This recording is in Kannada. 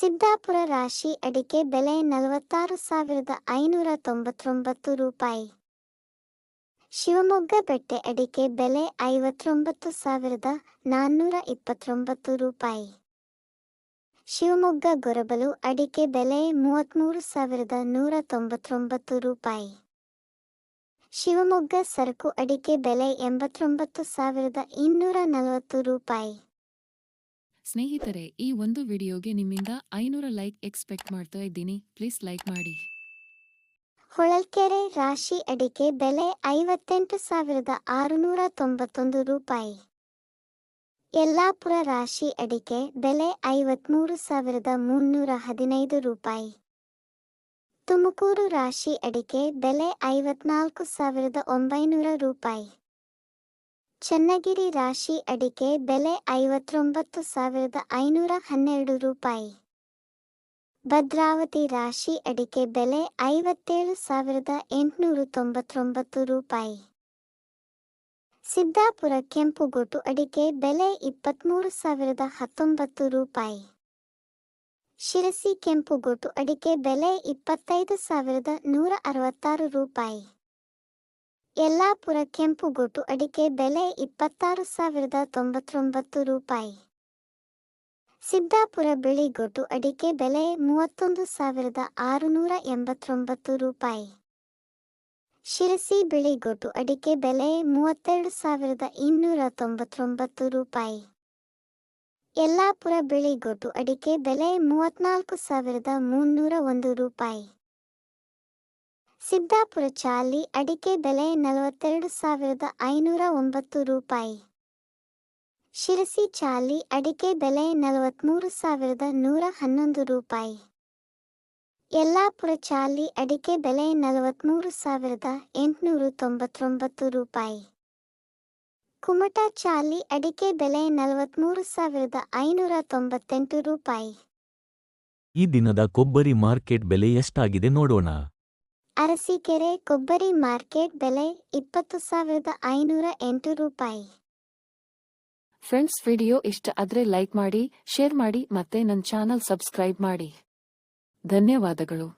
ಸಿದ್ದಾಪುರ ರಾಶಿ ಅಡಿಕೆ ಬೆಲೆ ನಲವತ್ತಾರು ಸಾವಿರದ ಐನೂರ ತೊಂಬತ್ತೊಂಬತ್ತು ರೂಪಾಯಿ. ಶಿವಮೊಗ್ಗ ಬೆಟ್ಟೆ ಅಡಿಕೆ ಬೆಲೆ ಐವತ್ತೊಂಬತ್ತು ಸಾವಿರದ ನಾನ್ನೂರ ಇಪ್ಪತ್ತೊಂಬತ್ತು ರೂಪಾಯಿ. ಶಿವಮೊಗ್ಗ ಗೊರಬಲು ಅಡಿಕೆ ಬೆಲೆ ಮೂವತ್ತ್ಮೂರು ಸಾವಿರದ ನೂರ ತೊಂಬತ್ತೊಂಬತ್ತು ರೂಪಾಯಿ. ಶಿವಮೊಗ್ಗ ಸರಕು ಅಡಿಕೆ ಬೆಲೆ ಎಂಬತ್ತೊಂಬತ್ತು ಸಾವಿರದ ಇನ್ನೂರ ನಲವತ್ತು ರೂಪಾಯಿ. ಸ್ನೇಹಿತರೆ, ಈ ಒಂದು ವಿಡಿಯೋಗೆ ನಿಮ್ಮಿಂದ ಐನೂರ ಲೈಕ್ ಎಕ್ಸ್ಪೆಕ್ಟ್ ಮಾಡ್ತಾ ಇದ್ದೀನಿ. ಪ್ಲೀಸ್ ಲೈಕ್ ಮಾಡಿ. ಹೊಳಲ್ಕೆರೆ ರಾಶಿ ಅಡಿಕೆ ಬೆಲೆ ಐವತ್ತೆಂಟು ಸಾವಿರದ ಆರುನೂರ ತೊಂಬತ್ತೊಂದು ರೂಪಾಯಿ. ಯಲ್ಲಾಪುರ ರಾಶಿ ಅಡಿಕೆ ಬೆಲೆ ಐವತ್ಮೂರು ಸಾವಿರದ ಮುನ್ನೂರ ಹದಿನೈದು ರೂಪಾಯಿ. ತುಮಕೂರು ರಾಶಿ ಅಡಿಕೆ ಬೆಲೆ ಐವತ್ನಾಲ್ಕು ಸಾವಿರದ ಒಂಬೈನೂರ ರೂಪಾಯಿ. ಚನ್ನಗಿರಿ ರಾಶಿ ಅಡಿಕೆ ಬೆಲೆ ಐವತ್ತೊಂಬತ್ತು ಸಾವಿರದ ಐನೂರ ಹನ್ನೆರಡು ರೂಪಾಯಿ. ಭದ್ರಾವತಿ ರಾಶಿ ಅಡಿಕೆ ಬೆಲೆ ಐವತ್ತೇಳು ಸಾವಿರದ ಎಂಟುನೂರು ತೊಂಬತ್ತೊಂಬತ್ತು ರೂಪಾಯಿ. ಸಿದ್ದಾಪುರ ಕೆಂಪುಗೊಟ್ಟು ಅಡಿಕೆ ಬೆಲೆ ಇಪ್ಪತ್ತ್ಮೂರು ಸಾವಿರದ ಹತ್ತೊಂಬತ್ತು ರೂಪಾಯಿ. ಶಿರಸಿ ಕೆಂಪುಗೊಟ್ಟು ಅಡಿಕೆ ಬೆಲೆ ಇಪ್ಪತ್ತೈದು ಸಾವಿರದ ನೂರ ಅರವತ್ತಾರು ರೂಪಾಯಿ. ಯಲ್ಲಾಪುರ ಕೆಂಪುಗೋಟು ಅಡಿಕೆ ಬೆಲೆ ಇಪ್ಪತ್ತಾರು ಸಾವಿರದ ತೊಂಬತ್ತೊಂಬತ್ತು ರೂಪಾಯಿ. ಸಿದ್ದಾಪುರ ಬಿಳಿಗೊಟ್ಟು ಅಡಿಕೆ ಬೆಲೆ ಮೂವತ್ತೊಂದು ಸಾವಿರದ ಆರುನೂರ ಎಂಬತ್ತೊಂಬತ್ತು ರೂಪಾಯಿ. ಶಿರಸಿ ಬಿಳಿಗೊಟ್ಟು ಅಡಿಕೆ ಬೆಲೆ ಮೂವತ್ತೆರಡು ಸಾವಿರದ ಇನ್ನೂರ ತೊಂಬತ್ತೊಂಬತ್ತು ರೂಪಾಯಿ. ಯಲ್ಲಾಪುರ ಬಿಳಿಗೊಟ್ಟು ಅಡಿಕೆ ಬೆಲೆ ಮೂವತ್ನಾಲ್ಕು ಸಾವಿರದ ಮುನ್ನೂರ ಒಂದು ರೂಪಾಯಿ. ಸಿದ್ದಾಪುರ ಚಾಲಿ ಅಡಿಕೆ ಬೆಲೆ ನಲವತ್ತೆರಡು ಸಾವಿರದ ಐನೂರ ಒಂಬತ್ತು ರೂಪಾಯಿ. ಶಿರಸಿ ಚಾಲಿ ಅಡಿಕೆ ಬೆಲೆ ನಲವತ್ತ್ಮೂರು ಸಾವಿರದ ನೂರ ಹನ್ನೊಂದು ರೂಪಾಯಿ. ಯಲ್ಲಾಪುರ ಚಾಲಿ ಅಡಿಕೆ ಬೆಲೆ ನಲವತ್ತ್ಮೂರು ಸಾವಿರದ ಎಂಟುನೂರು ತೊಂಬತ್ತೊಂಬತ್ತು ರೂಪಾಯಿ. ಕುಮಟ ಚಾಲಿ ಅಡಿಕೆ ಬೆಲೆ ನಲವತ್ತ್ಮೂರು ಸಾವಿರದ ಐನೂರ ತೊಂಬತ್ತೆಂಟು ರೂಪಾಯಿ. ಈ ದಿನದ ಕೊಬ್ಬರಿ ಮಾರ್ಕೆಟ್ ಬೆಲೆ ಎಷ್ಟಾಗಿದೆ ನೋಡೋಣ. ಅರಸೀಕೆರೆ ಕೊಬ್ಬರಿ ಮಾರ್ಕೆಟ್ ಬೆಲೆ ಇಪ್ಪತ್ತು ಸಾವಿರದ ಐನೂರ ಎಂಟು ರೂಪಾಯಿ. ಫ್ರೆಂಡ್ಸ್ ವಿಡಿಯೋ ಇಷ್ಟ ಆದ್ರೆ ಲೈಕ್ ಮಾಡಿ ಶೇರ್ ಮಾಡಿ ಮತ್ತೆ ನನ್ನ ಚಾನಲ್ ಸಬ್ಸ್ಕ್ರೈಬ್ ಮಾಡಿ. ಧನ್ಯವಾದಗಳು.